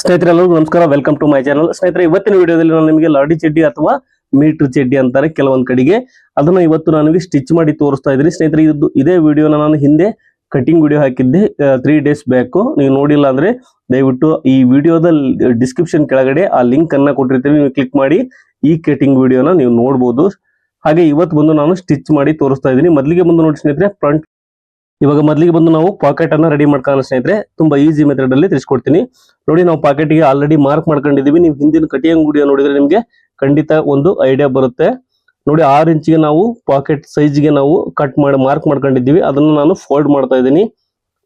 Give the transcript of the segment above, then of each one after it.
ಸ್ನೇಹಿತರೆ ಎಲ್ಲರಿಗೂ ನಮಸ್ಕಾರ. ವೆಲ್ಕಮ್ ಟು ಮೈ ಚಾನಲ್ ಸ್ನೇಹಿತರೆ, ಇವತ್ತಿನ ವಿಡಿಯೋದಲ್ಲಿ ನಾನು ನಿಮಗೆ ಲಾಡಿ ಚಡ್ಡಿ ಅಥವಾ ಮೀಟರ್ ಚಡ್ಡಿ ಅಂತಾರೆ ಕೆಲವೊಂದ್ ಕಡೆಗೆ. ಅದನ್ನ ಇವತ್ತು ನಾನು ನಿಮಗೆ ಸ್ಟಿಚ್ ಮಾಡಿ ತೋರಿಸ್ತಾ ಇದ್ದೀನಿ. ಸ್ನೇಹಿತರೆ, ಇದು ಇದೇ ವಿಡಿಯೋನ ನಾನು ಹಿಂದೆ ಕಟಿಂಗ್ ವಿಡಿಯೋ ಹಾಕಿದ್ದೆ. ತ್ರೀ ಡೇಸ್ ಬ್ಯಾಕ್ ನೀವು ನೋಡಿಲ್ಲ ಅಂದ್ರೆ ದಯವಿಟ್ಟು ಈ ವಿಡಿಯೋದ ಡಿಸ್ಕ್ರಿಪ್ಷನ್ ಕೆಳಗಡೆ ಆ ಲಿಂಕ್ ಅನ್ನ ಕೊಟ್ಟಿರ್ತೀನಿ. ನೀವು ಕ್ಲಿಕ್ ಮಾಡಿ ಈ ಕಟಿಂಗ್ ವಿಡಿಯೋನ ನೀವು ನೋಡ್ಬೋದು. ಹಾಗೆ ಇವತ್ತು ಬಂದು ನಾನು ಸ್ಟಿಚ್ ಮಾಡಿ ತೋರಿಸ್ತಾ ಇದ್ದೀನಿ. ಮೊದಲಿಗೆ ಬಂದು ನೋಡಿ ಸ್ನೇಹಿತರೆ ಫ್ರಂಟ್ ಇವಾಗ ಮೊದಲಿಗೆ ಬಂದು ನಾವು ಪಾಕೆಟ್ ಅನ್ನ ರೆಡಿ ಮಾಡ್ಕೊಳ್ಳೋಣ ಸ್ನೇಹಿತರೆ, ತುಂಬಾ ಈಸಿ ಮೆಥಡ್ ಅಲ್ಲಿ ತಿಳಿಸ್ಕೊಡ್ತೀನಿ ನೋಡಿ ನಾವು ಪಾಕೆಟ್ಗೆ ಆಲ್ರೆಡಿ ಮಾರ್ಕ್ ಮಾಡ್ಕೊಂಡಿದೀವಿ ನೀವು ಹಿಂದಿನ ವಿಡಿಯೋ ನೋಡಿದ್ರೆ ನಿಮಗೆ ಖಂಡಿತ ಒಂದು ಐಡಿಯಾ ಬರುತ್ತೆ. ನೋಡಿ ಆರು ಇಂಚಿಗೆ ನಾವು ಪಾಕೆಟ್ ಸೈಜ್ಗೆ ನಾವು ಕಟ್ ಮಾಡಿ ಮಾರ್ಕ್ ಮಾಡ್ಕೊಂಡಿದ್ದೀವಿ. ಅದನ್ನು ನಾನು ಫೋಲ್ಡ್ ಮಾಡ್ತಾ ಇದ್ದೀನಿ.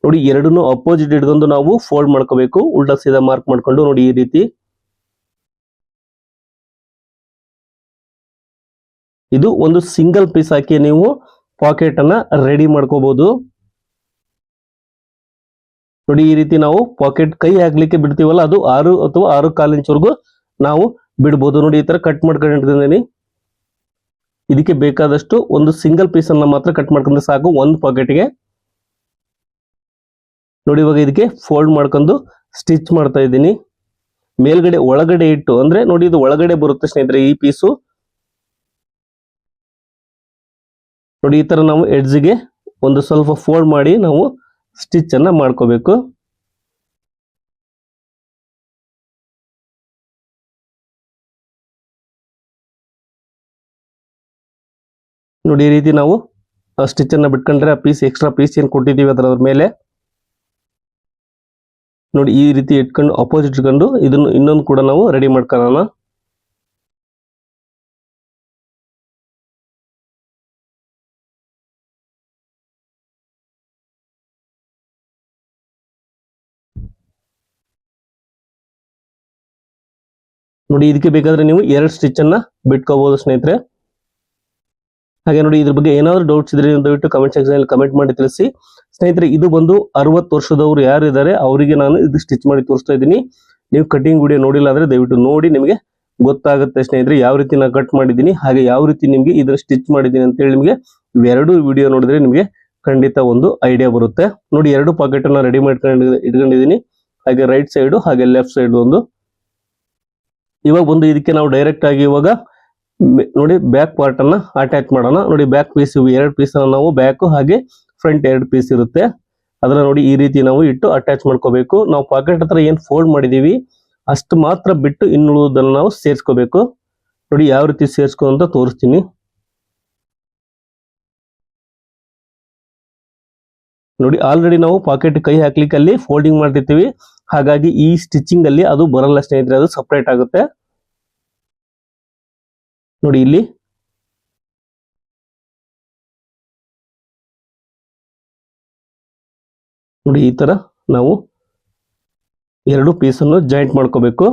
ನೋಡಿ ಎರಡನ್ನು ಅಪೋಸಿಟ್ ಹಿಡ್ಕೊಂಡು ನಾವು ಫೋಲ್ಡ್ ಮಾಡ್ಕೋಬೇಕು. ಉಲ್ಟಾ ಸೀದಾ ಮಾರ್ಕ್ ಮಾಡ್ಕೊಂಡು ನೋಡಿ ಈ ರೀತಿ. ಇದು ಒಂದು ಸಿಂಗಲ್ ಪೀಸ್ ಹಾಕಿ ನೀವು ಪಾಕೆಟ್ ಅನ್ನ ರೆಡಿ ಮಾಡ್ಕೋಬಹುದು ನೋಡಿ, ಈ ರೀತಿ ನಾವು ಪಾಕೆಟ್ ಕೈ ಹಾಕ್ಲಿಕ್ಕೆ ಬಿಡ್ತೀವಲ್ಲ, ಅದು ಆರು ಅಥವಾ ಆರು ಕಾಲು ಇಂಚ್ವರೆಗೂ ನಾವು ಬಿಡ್ಬೋದು. ನೋಡಿ, ಈ ತರ ಕಟ್ ಮಾಡ್ಕೊಂಡಿದ್ದೀನಿ. ಇದಕ್ಕೆ ಬೇಕಾದಷ್ಟು ಒಂದು ಸಿಂಗಲ್ ಪೀಸ್ ಅನ್ನ ಮಾತ್ರ ಕಟ್ ಮಾಡ್ಕೊಂಡ್ರೆ ಸಾಕು, ಒಂದು ಪಾಕೆಟ್ಗೆ ನೋಡಿ, ಇವಾಗ ಇದಕ್ಕೆ ಫೋಲ್ಡ್ ಮಾಡ್ಕೊಂಡು ಸ್ಟಿಚ್ ಮಾಡ್ತಾ ಇದ್ದೀನಿ. ಮೇಲ್ಗಡೆ, ಒಳಗಡೆ ಇಟ್ಟು, ಅಂದ್ರೆ ನೋಡಿ, ಇದು ಒಳಗಡೆ ಬರುತ್ತೆ ಸ್ನೇಹಿತರೆ ಈ ಪೀಸು ನೋಡಿ, ಈ ತರ ನಾವು ಎಡ್ಜ್ಗೆ ಒಂದು ಸ್ವಲ್ಪ ಫೋಲ್ಡ್ ಮಾಡಿ ನಾವು ಸ್ಟಿಚ್ ಅನ್ನ ಮಾಡ್ಕೋಬೇಕು. ನೋಡಿ, ಈ ರೀತಿ ನಾವು ಸ್ಟಿಚ್ ಅನ್ನ ಬಿಟ್ಕೊಂಡ್ರೆ ಆ ಪೀಸ್ ಎಕ್ಸ್ಟ್ರಾ ಪೀಸ್ ಏನ್ ಕೊಟ್ಟಿದೀವಿ ಅದರ ಮೇಲೆ? ನೋಡಿ, ಈ ರೀತಿ ಇಟ್ಕೊಂಡು ಅಪೋಸಿಟ್ ಇಟ್ಕೊಂಡು ಇದನ್ನು ಇನ್ನೊಂದು ಕೂಡ ನಾವು ರೆಡಿ ಮಾಡ್ಕೊಳ್ಳೋಣ. ನೋಡಿ, ಇದಕ್ಕೆ ಬೇಕಾದ್ರೆ ನೀವು ಎರಡು ಸ್ಟಿಚ್ ಅನ್ನ ಬಿಟ್ಕೋಬಹುದು ಸ್ನೇಹಿತರೆ. ಹಾಗೆ ನೋಡಿ, ಇದ್ರ ಬಗ್ಗೆ ಏನಾದ್ರು ಡೌಟ್ಸ್ ಇದ್ರೆ ದಯವಿಟ್ಟು ಕಮೆಂಟ್ ಸೆಕ್ಷನ್ ಅಲ್ಲಿ ಕಮೆಂಟ್ ಮಾಡಿ ತಿಳಿಸಿ. ಸ್ನೇಹಿತರೆ, ಇದು ಬಂದು ಅರವತ್ತು ವರ್ಷದವರು ಯಾರು ಇದ್ದಾರೆ, ಅವರಿಗೆ ನಾನು ಇದು ಸ್ಟಿಚ್ ಮಾಡಿ ತೋರಿಸ್ತಾ ಇದ್ದೀನಿ. ನೀವು ಕಟಿಂಗ್ ವಿಡಿಯೋ ನೋಡಿಲ್ಲ ಅಂದ್ರೆ ದಯವಿಟ್ಟು ನೋಡಿ, ನಿಮಗೆ ಗೊತ್ತಾಗುತ್ತೆ ಸ್ನೇಹಿತರೆ, ಯಾವ ರೀತಿ ನಾನು ಕಟ್ ಮಾಡಿದ್ದೀನಿ, ಹಾಗೆ ಯಾವ ರೀತಿ ನಿಮಗೆ ಇದ್ರ ಸ್ಟಿಚ್ ಮಾಡಿದ್ದೀನಿ ಅಂತ ಹೇಳಿ ನಿಮಗೆ ಇವೆರಡು ವಿಡಿಯೋ ನೋಡಿದ್ರೆ ನಿಮಗೆ ಖಂಡಿತ ಒಂದು ಐಡಿಯಾ ಬರುತ್ತೆ. ನೋಡಿ, ಎರಡು ಪಾಕೆಟ್ ಅನ್ನ ರೆಡಿ ಮಾಡ್ಕೊಂಡು ಇಟ್ಕೊಂಡಿದ್ದೀನಿ. ಹಾಗೆ ರೈಟ್ ಸೈಡ್ ಹಾಗೆ ಲೆಫ್ಟ್ ಸೈಡ್ ಒಂದು ಇವಾಗ ಬಂದು ಇದಕ್ಕೆ ನಾವು ಡೈರೆಕ್ಟ್ ಆಗಿ ಇವಾಗ ನೋಡಿ ಬ್ಯಾಕ್ ಪಾರ್ಟ್ ಅನ್ನ ಅಟ್ಯಾಚ್ ಮಾಡೋಣ. ನೋಡಿ ಬ್ಯಾಕ್ ಪೀಸ್ ಎರಡು ಪೀಸ್ ನಾವು ಬ್ಯಾಕ್ ಹಾಗೆ ಫ್ರಂಟ್ ಎರಡು ಪೀಸ್ ಇರುತ್ತೆ. ಅದನ್ನ ನೋಡಿ ಈ ರೀತಿ ನಾವು ಇಟ್ಟು ಅಟ್ಯಾಚ್ ಮಾಡ್ಕೋಬೇಕು. ನಾವು ಪಾಕೆಟ್ ಹತ್ರ ಏನ್ ಫೋಲ್ಡ್ ಮಾಡಿದೀವಿ, ಅಷ್ಟು ಮಾತ್ರ ಬಿಟ್ಟು ಇನ್ನುಳಿದನ್ನು ನಾವು ಸೇರಿಸ್ಕೋಬೇಕು. ನೋಡಿ ಯಾವ ರೀತಿ ಸೇರಿಸ್ಕೋ ಅಂತ ತೋರಿಸ್ತೀನಿ. ನೋಡಿ ಆಲ್ರೆಡಿ ನಾವು ಪಾಕೆಟ್ ಕೈ ಹಾಕ್ಲಿಕ್ಕೆ ಅಲ್ಲಿ ಫೋಲ್ಡಿಂಗ್ ಮಾಡ್ತಿರ್ತೀವಿ. ಹಾಗಾಗಿ ಈ ಸ್ಟಿಚಿಂಗ್ ಅಲ್ಲಿ ಅದು ಬರಲ್ಲ ಸ್ನೇಹಿತರೆ, ಅದು ಸಪ್ರೇಟ್ ಆಗುತ್ತೆ. ನೋಡಿ ಇಲ್ಲಿ. ನೋಡಿ, ಈ ತರ ನಾವು ಎರಡು ಪೀಸನ್ನು ಜಾಯಿಂಟ್ ಮಾಡ್ಕೋಬೇಕು.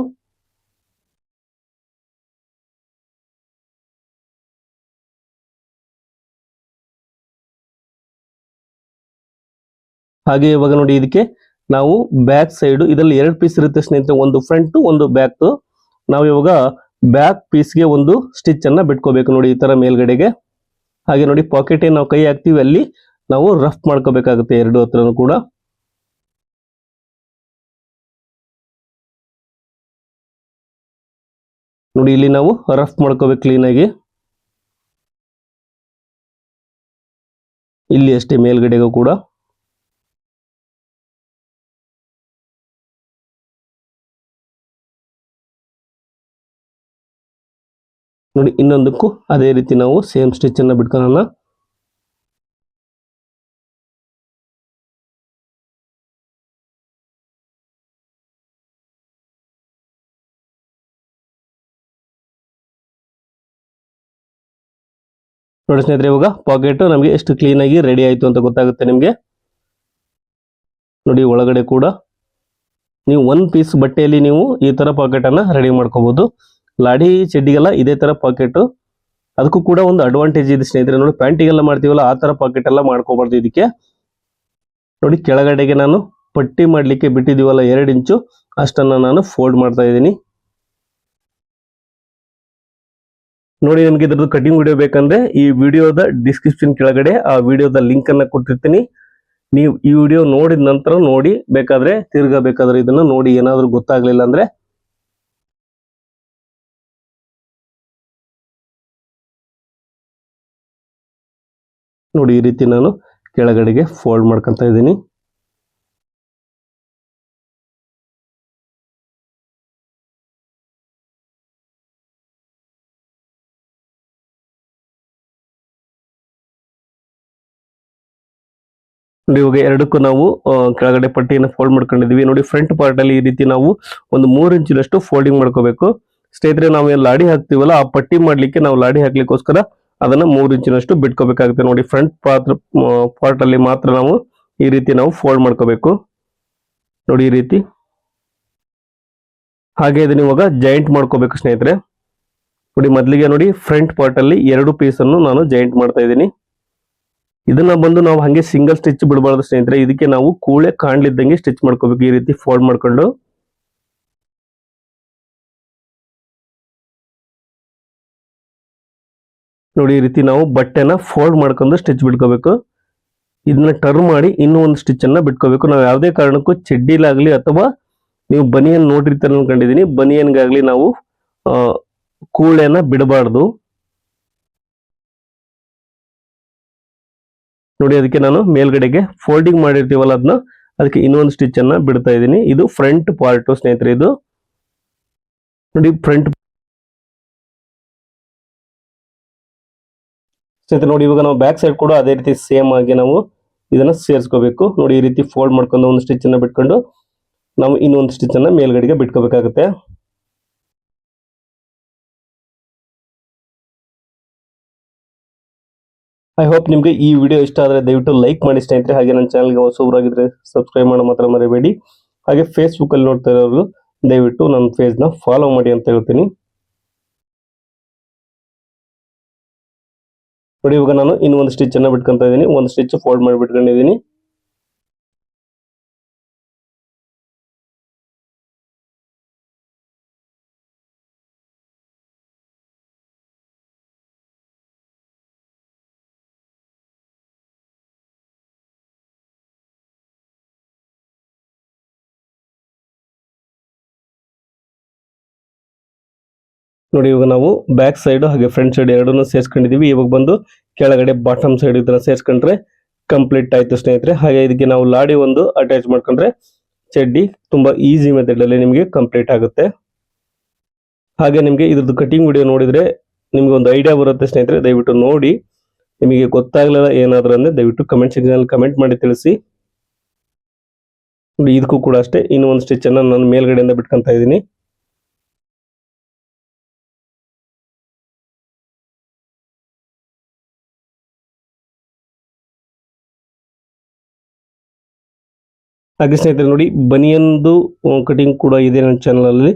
ಹಾಗೆ ಇವಾಗ ನೋಡಿ ಇದಕ್ಕೆ ನಾವು ಬ್ಯಾಕ್ ಸೈಡ್ ಇದರಲ್ಲಿ ಎರಡು ಪೀಸ್ ಇರುತ್ತೆ ಸ್ನೇಹಿತರೆ, ಒಂದು ಫ್ರಂಟ್ ಒಂದು ಬ್ಯಾಕ್ ನಾವು ಇವಾಗ ಬ್ಯಾಕ್ ಪೀಸ್ಗೆ ಒಂದು ಸ್ಟಿಚ್ ಅನ್ನ ಬಿಟ್ಕೋಬೇಕು ನೋಡಿ ಈ ತರ ಮೇಲ್ಗಡೆಗೆ. ಹಾಗೆ ನೋಡಿ ಪಾಕೆಟ್ ಏನ್ ನಾವು ಕೈ ಹಾಕ್ತಿವಿ ಅಲ್ಲಿ ನಾವು ರಫ್ ಮಾಡ್ಕೋಬೇಕಾಗುತ್ತೆ ಎರಡು ಹತ್ರನೂ ಕೂಡ. ನೋಡಿ ಇಲ್ಲಿ ನಾವು ರಫ್ ಮಾಡ್ಕೋಬೇಕು ಕ್ಲೀನ್ ಆಗಿ. ಇಲ್ಲಿ ಅಷ್ಟೇ ಮೇಲ್ಗಡೆಗೂ ಕೂಡ. ನೋಡಿ, ಇನ್ನೊಂದಕ್ಕೂ ಅದೇ ರೀತಿ ನಾವು ಸೇಮ್ ಸ್ಟಿಚ್ ಅನ್ನ ಬಿಟ್ಕೊಳ್ಳೋಣ ನೋಡಿ ಸ್ನೇಹಿತರೆ, ಇವಾಗ ಪಾಕೆಟ್ ನಮಗೆ ಎಷ್ಟು ಕ್ಲೀನ್ ಆಗಿ ರೆಡಿ ಆಯ್ತು ಅಂತ ಗೊತ್ತಾಗುತ್ತೆ ನಿಮಗೆ? ನೋಡಿ, ಒಳಗಡೆ ಕೂಡ ನೀವು ಒನ್ ಪೀಸ್ ಬಟ್ಟೆಯಲ್ಲಿ ನೀವು ಈ ತರ ಪಾಕೆಟ್ ಅನ್ನ ರೆಡಿ ಮಾಡ್ಕೋಬಹುದು ಲಾಡಿ, ಚಡ್ಡಿಗೆಲ್ಲ ಇದೇ ತರ ಪಾಕೆಟ್ ಅದಕ್ಕೂ ಕೂಡ ಒಂದು ಅಡ್ವಾಂಟೇಜ್ ಇದೆ ಸ್ನೇಹಿತರೆ. ನೋಡಿ, ಪ್ಯಾಂಟಿಗೆಲ್ಲ ಮಾಡ್ತೀವಲ್ಲ, ಆ ತರ ಪಾಕೆಟ್ ಎಲ್ಲ ಮಾಡ್ಕೋಬಾರ್ದು ಇದಕ್ಕೆ. ನೋಡಿ, ಕೆಳಗಡೆಗೆ ನಾನು ಪಟ್ಟಿ ಮಾಡ್ಲಿಕ್ಕೆ ಬಿಟ್ಟಿದೀವಲ್ಲ ಎರಡು ಇಂಚು. ಅಷ್ಟನ್ನ ನಾನು ಫೋಲ್ಡ್ ಮಾಡ್ತಾ ಇದ್ದೀನಿ. ನೋಡಿ, ನಿಮ್ಗೆ ಇದ್ರದ್ದು ಕಟಿಂಗ್ ವಿಡಿಯೋ ಬೇಕಂದ್ರೆ ಈ ವಿಡಿಯೋದ ಡಿಸ್ಕ್ರಿಪ್ಷನ್ ಕೆಳಗಡೆ ಆ ವಿಡಿಯೋದ ಲಿಂಕ್ ಅನ್ನ ಕೊಟ್ಟಿರ್ತೀನಿ. ನೀವು ಈ ವಿಡಿಯೋ ನೋಡಿದ ನಂತರ ನೋಡಿ, ಬೇಕಾದ್ರೆ ತಿರ್ಗಬೇಕಾದ್ರೆ ಇದನ್ನ ನೋಡಿ, ಏನಾದ್ರೂ ಗೊತ್ತಾಗ್ಲಿಲ್ಲ ಅಂದ್ರೆ ನೋಡಿ, ಈ ರೀತಿ ನಾನು ಕೆಳಗಡೆಗೆ ಫೋಲ್ಡ್ ಮಾಡ್ಕೊತ ಇದ್ದೀನಿ. ನೋಡಿ, ಇವಾಗ ಎರಡಕ್ಕೂ ನಾವು ಕೆಳಗಡೆ ಪಟ್ಟಿಯನ್ನು ಫೋಲ್ಡ್ ಮಾಡ್ಕೊಂಡಿದೀವಿ ನೋಡಿ ಫ್ರಂಟ್ ಪಾರ್ಟ್ ಅಲ್ಲಿ ಈ ರೀತಿ ನಾವು ಒಂದು ಮೂರು ಇಂಚಿನಷ್ಟು ಫೋಲ್ಡಿಂಗ್ ಮಾಡ್ಕೋಬೇಕು. ಸ್ನೇಹಿತರೆ ನಾವು ಏನ್ ಲಾಡಿ ಹಾಕ್ತಿವಲ್ಲ, ಆ ಪಟ್ಟಿ ಮಾಡ್ಲಿಕ್ಕೆ ನಾವು ಲಾಡಿ ಹಾಕ್ಲಿಕ್ಕೋಸ್ಕರ ಅದನ್ನ ಮೂರು ಇಂಚಿನಷ್ಟು ಬಿಟ್ಕೋಬೇಕಾಗುತ್ತೆ. ನೋಡಿ ಫ್ರಂಟ್ ಪಾತ್ರ ಪಾರ್ಟ್ ಅಲ್ಲಿ ಮಾತ್ರ ನಾವು ಈ ರೀತಿ ನಾವು ಫೋಲ್ಡ್ ಮಾಡ್ಕೋಬೇಕು. ನೋಡಿ, ಈ ರೀತಿ. ಹಾಗೆ ಇದನ್ನ ಇವಾಗ ಜಾಯಿಂಟ್ ಮಾಡ್ಕೋಬೇಕು ಸ್ನೇಹಿತರೆ. ನೋಡಿ, ಮೊದಲಿಗೆ ನೋಡಿ ಫ್ರಂಟ್ ಪಾರ್ಟ್ ಅಲ್ಲಿ ಎರಡು ಪೀಸ್ ಅನ್ನು ನಾನು ಜಾಯಿಂಟ್ ಮಾಡ್ತಾ ಇದ್ದೀನಿ. ಇದನ್ನ ಬಂದು ನಾವು ಹಂಗೆ ಸಿಂಗಲ್ ಸ್ಟಿಚ್ ಬಿಡಬಾರ್ದು ಸ್ನೇಹಿತರೆ. ಇದಕ್ಕೆ ನಾವು ಕೂಳೆ ಕಾಣ್ಲಿದ್ದಂಗೆ ಸ್ಟಿಚ್ ಮಾಡ್ಕೋಬೇಕು. ಈ ರೀತಿ ಫೋಲ್ಡ್ ಮಾಡ್ಕೊಂಡು. ನೋಡಿ, ಈ ರೀತಿ ನಾವು ಬಟ್ಟೆನ ಫೋಲ್ಡ್ ಮಾಡ್ಕೊಂಡು ಸ್ಟಿಚ್ ಬಿಟ್ಕೋಬೇಕು. ಇದನ್ನ ಟರ್ನ್ ಮಾಡಿ ಇನ್ನೂ ಒಂದು ಸ್ಟಿಚ್ ಅನ್ನ ಬಿಟ್ಕೋಬೇಕು. ನಾವು ಯಾವುದೇ ಕಾರಣಕ್ಕೂ ಚಡ್ಡಿಲಾಗಲಿ ಅಥವಾ ನೀವು ಬನಿಯನ್ ನೋಡಿರ್ತಾರೆ ಅನ್ಕೊಂಡಿದೀನಿ. ಬನಿಯನ್ಗಾಗ್ಲಿ ನಾವು ಕೂಳೆನ ಬಿಡಬಾರ್ದು. ನೋಡಿ, ಅದಕ್ಕೆ ನಾನು ಮೇಲ್ಗಡೆಗೆ ಫೋಲ್ಡಿಂಗ್ ಮಾಡಿರ್ತೀವಲ್ಲ ಅದನ್ನ ಅದಕ್ಕೆ ಇನ್ನೊಂದು ಸ್ಟಿಚ್ ಅನ್ನ ಬಿಡ್ತಾ ಇದ್ದೀನಿ ಇದು ಫ್ರಂಟ್ ಪಾರ್ಟು ಸ್ನೇಹಿತರೆ ಇದು. ನೋಡಿ ಫ್ರಂಟ್ ಸ್ನೇಹಿತರೆ ನೋಡಿ, ಇವಾಗ ನಾವು ಬ್ಯಾಕ್ ಸೈಡ್ ಕೂಡ ಅದೇ ರೀತಿ ಸೇಮ್ ಆಗಿ ನಾವು ಇದನ್ನ ಸೇರಿಸ್ಕೋಬೇಕು. ನೋಡಿ, ಈ ರೀತಿ ಫೋಲ್ಡ್ ಮಾಡ್ಕೊಂಡು ಒಂದು ಸ್ಟಿಚ್ ಅನ್ನ ಬಿಟ್ಕೊಂಡು ನಾವು ಇನ್ನೊಂದು ಸ್ಟಿಚ್ ಅನ್ನ ಮೇಲ್ಗಡೆಗೆ ಬಿಟ್ಕೋಬೇಕಾಗುತ್ತೆ. ಐ ಹೋಪ್ ನಿಮಗೆ ಈ ವಿಡಿಯೋ ಇಷ್ಟ ಆದರೆ ದಯವಿಟ್ಟು ಲೈಕ್ ಮಾಡಿ ಸ್ನೇಹಿತರೆ. ಹಾಗೆ ನನ್ನ ಚಾನಲ್ಗೆ ಹೊಸಬರಾಗಿದ್ರೆ ಸಬ್ಸ್ಕ್ರೈಬ್ ಮಾಡೋ ಮಾತ್ರ ಮರಿಬೇಡಿ. ಹಾಗೆ ಫೇಸ್ಬುಕ್ ಅಲ್ಲಿ ನೋಡ್ತಾ ಇರೋರು, ದಯವಿಟ್ಟು ನನ್ನ ನ ಫಾಲೋ ಮಾಡಿ ಅಂತ ಹೇಳ್ತೀನಿ. ನೋಡಿ ಇವಾಗ ನಾನು ಇನ್ನೊಂದು ಸ್ಟಿಚ್ ಅನ್ನ ಬಿಟ್ಕೊಂತ ಇದ್ದೀನಿ ಒಂದು ಸ್ಟಿಚ್ ಫೋಲ್ಡ್ ಮಾಡಿ ಬಿಟ್ಕೊಂಡಿದ್ದೀನಿ ನೋಡಿ, ಇವಾಗ ನಾವು ಬ್ಯಾಕ್ ಸೈಡ್ ಹಾಗೆ ಫ್ರಂಟ್ ಸೈಡ್ ಎರಡನ್ನೂ ಸೇರಿಸ್ಕೊಂಡಿದ್ದೀವಿ ಇವಾಗ ಬಂದು ಕೆಳಗಡೆ ಬಾಟಮ್ ಸೈಡ್ ಇದನ್ನ ಸೇರಿಸ್ಕೊಂಡ್ರೆ ಕಂಪ್ಲೀಟ್ ಆಯ್ತು ಸ್ನೇಹಿತರೆ. ಹಾಗೆ ಇದಕ್ಕೆ ನಾವು ಲಾಡಿ ಒಂದು ಅಟ್ಯಾಚ್ ಮಾಡ್ಕೊಂಡ್ರೆ ಚಡ್ಡಿ ತುಂಬಾ ಈಸಿ ಮೆಥಡ್ ಅಲ್ಲಿ ನಿಮಗೆ ಕಂಪ್ಲೀಟ್ ಆಗುತ್ತೆ. ಹಾಗೆ ನಿಮಗೆ ಇದ್ರದ್ದು ಕಟಿಂಗ್ ವಿಡಿಯೋ ನೋಡಿದ್ರೆ ನಿಮ್ಗೆ ಒಂದು ಐಡಿಯಾ ಬರುತ್ತೆ ಸ್ನೇಹಿತರೆ. ದಯವಿಟ್ಟು ನೋಡಿ. ನಿಮಗೆ ಗೊತ್ತಾಗ್ಲಿಲ್ಲ ಏನಾದ್ರೂ ಅಂದ್ರೆ ದಯವಿಟ್ಟು ಕಮೆಂಟ್ ಸೆಕ್ಷನ್ ಕಮೆಂಟ್ ಮಾಡಿ ತಿಳಿಸಿ. ಇದಕ್ಕೂ ಕೂಡ ಅಷ್ಟೇ. ಇನ್ನೊಂದು ಸ್ಟಿಚ್ ಅನ್ನ ನಾನು ಮೇಲ್ಗಡೆಯಿಂದ ಬಿಟ್ಕೊಂತ ಇದ್ದೀನಿ. ಹಾಗೆ ಸ್ನೇಹಿತರೆ ನೋಡಿ ಬನಿಯನ್ದು ಕಟಿಂಗ್ ಕೂಡ ಇದೆ ನನ್ನ ಚಾನಲ್ ಅಲ್ಲಿ.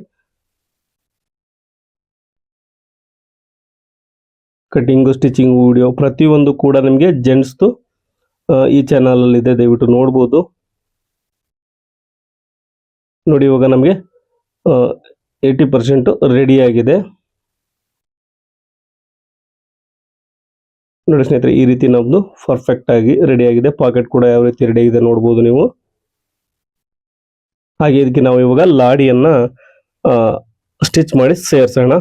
ಕಟಿಂಗ್ ಸ್ಟಿಚಿಂಗ್ ವಿಡಿಯೋ ಪ್ರತಿಯೊಂದು ಕೂಡ ನಿಮಗೆ ಜೆಂಟ್ಸ್ದು ಈ ಚಾನಲ್ ಅಲ್ಲಿ ಇದೆ ದಯವಿಟ್ಟು ನೋಡ್ಬೋದು. ನೋಡಿ, ಇವಾಗ ನಮಗೆ ಏಯ್ಟಿ ಪರ್ಸೆಂಟ್ ರೆಡಿ ಆಗಿದೆ. ನೋಡಿ ಸ್ನೇಹಿತರೆ, ಈ ರೀತಿ ನಮ್ಮದು ಪರ್ಫೆಕ್ಟ್ ಆಗಿ ರೆಡಿ ಆಗಿದೆ. ಪಾಕೆಟ್ ಕೂಡ ಯಾವ ರೀತಿ ರೆಡಿ ಆಗಿದೆ ನೋಡ್ಬೋದು ನೀವು. ಹಾಗೆ ಇದಕ್ಕೆ ನಾವು ಇವಾಗ ಲಾಡಿಯನ್ನ ಸ್ಟಿಚ್ ಮಾಡಿ ಸೇರ್ಸೋಣ.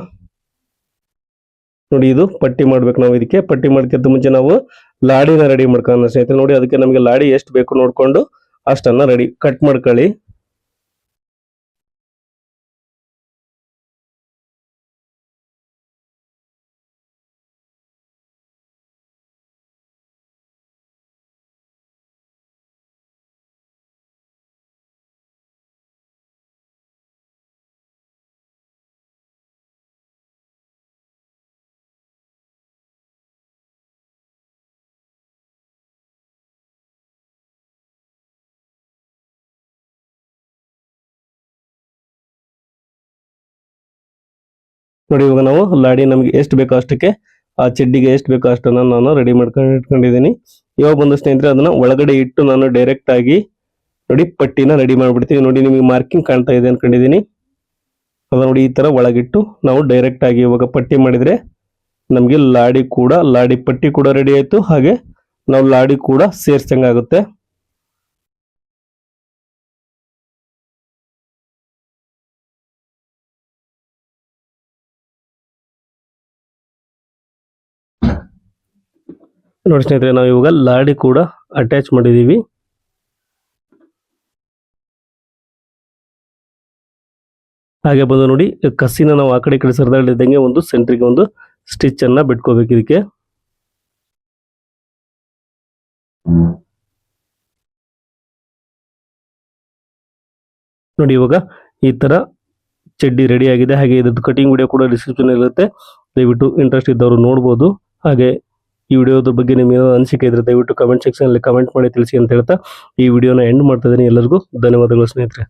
ನೋಡಿ ಇದು ಪಟ್ಟಿ ಮಾಡ್ಬೇಕು ನಾವು ಇದಕ್ಕೆ. ಪಟ್ಟಿ ಮಾಡ್ಕೊಂತ ಮುಂಚೆ ನಾವು ಲಾಡಿನ ರೆಡಿ ಮಾಡ್ಕೊಳ್ಳೋಣ ಸ್ನೇಹಿತರೆ. ನೋಡಿ ಅದಕ್ಕೆ ನಮಗೆ ಲಾಡಿ ಎಷ್ಟು ಬೇಕು ನೋಡ್ಕೊಂಡು ಅಷ್ಟನ್ನ ರೆಡಿ ಕಟ್ ಮಾಡ್ಕೊಳ್ಳಿ. ನೋಡಿ, ಇವಾಗ ನಾವು ಲಾಡಿ ನಮ್ಗೆ ಎಷ್ಟು ಬೇಕೋ ಅಷ್ಟಕ್ಕೆ, ಆ ಚಡ್ಡಿಗೆ ಎಷ್ಟು ಬೇಕೋ ಅಷ್ಟನ್ನು ನಾನು ರೆಡಿ ಮಾಡ್ಕೊಂಡು ಇಟ್ಕೊಂಡಿದ್ದೀನಿ. ಇವಾಗ ಬಂದು ಸ್ನೇಹಿತರೆ, ಅದನ್ನ ಒಳಗಡೆ ಇಟ್ಟು ನಾನು ಡೈರೆಕ್ಟ್ ಆಗಿ ನೋಡಿ, ಪಟ್ಟಿನ ರೆಡಿ ಮಾಡ್ಬಿಡ್ತೀನಿ ನೋಡಿ, ನಿಮಗೆ ಮಾರ್ಕಿಂಗ್ ಕಾಣ್ತಾ ಇದೆ ಅನ್ಕೊಂಡಿದ್ದೀನಿ. ಅದ ನೋಡಿ, ಈ ತರ ಒಳಗಿಟ್ಟು ನಾವು ಡೈರೆಕ್ಟ್ ಆಗಿ ಇವಾಗ ಪಟ್ಟಿ ಮಾಡಿದ್ರೆ ನಮಗೆ ಲಾಡಿ ಕೂಡ, ಲಾಡಿ ಪಟ್ಟಿ ಕೂಡ ರೆಡಿ ಆಯ್ತು. ಹಾಗೆ ನಾವು ಲಾಡಿ ಕೂಡ ಸೇರ್ಸಂಗಾಗುತ್ತೆ. ನೋಡಿ ಸ್ನೇಹಿತರೆ, ನಾವು ಇವಾಗ ಲಾಡಿ ಕೂಡ ಅಟ್ಯಾಚ್ ಮಾಡಿದೀವಿ ಹಾಗೆ ಬಂದು ನೋಡಿ ಕಸಿನ ನಾವು ಆ ಕಡೆ ಕಡೆ ಸರಿದಾಡಿದಂಗೆ ಒಂದು ಸೆಂಟ್ರಿಗೆ ಒಂದು ಸ್ಟಿಚ್ ಅನ್ನ ಬಿಟ್ಕೋಬೇಕು ಇದಕ್ಕೆ. ನೋಡಿ ಇವಾಗ ಈ ತರ ಚಡ್ಡಿ ರೆಡಿ ಆಗಿದೆ. ಹಾಗೆ ಇದ್ರದ್ದು ಕಟಿಂಗ್ ವಿಡಿಯೋ ಕೂಡ ಡಿಸ್ಕ್ರಿಪ್ಷನ್ ಇರುತ್ತೆ. ದಯವಿಟ್ಟು ಇಂಟ್ರೆಸ್ಟ್ ಇದ್ದವರು ನೋಡ್ಬೋದು. ಹಾಗೆ ಈ ವಿಡಿಯೋದ ಬಗ್ಗೆ ನಿಮ್ಗೆ ಅನಿಸಿಕೆ ಇದ್ರೆ ದಯವಿಟ್ಟು ಕಮೆಂಟ್ ಸೆಕ್ಷನ್ ಅಲ್ಲಿ ಕಮೆಂಟ್ ಮಾಡಿ ತಿಳಿಸಿ ಅಂತ ಹೇಳ್ತಾ ಈ ವಿಡಿಯೋನ ಎಂಡ್ ಮಾಡ್ತಾ ಇದ್ದೀನಿ. ಎಲ್ಲರಿಗೂ ಧನ್ಯವಾದಗಳು ಸ್ನೇಹಿತರೆ.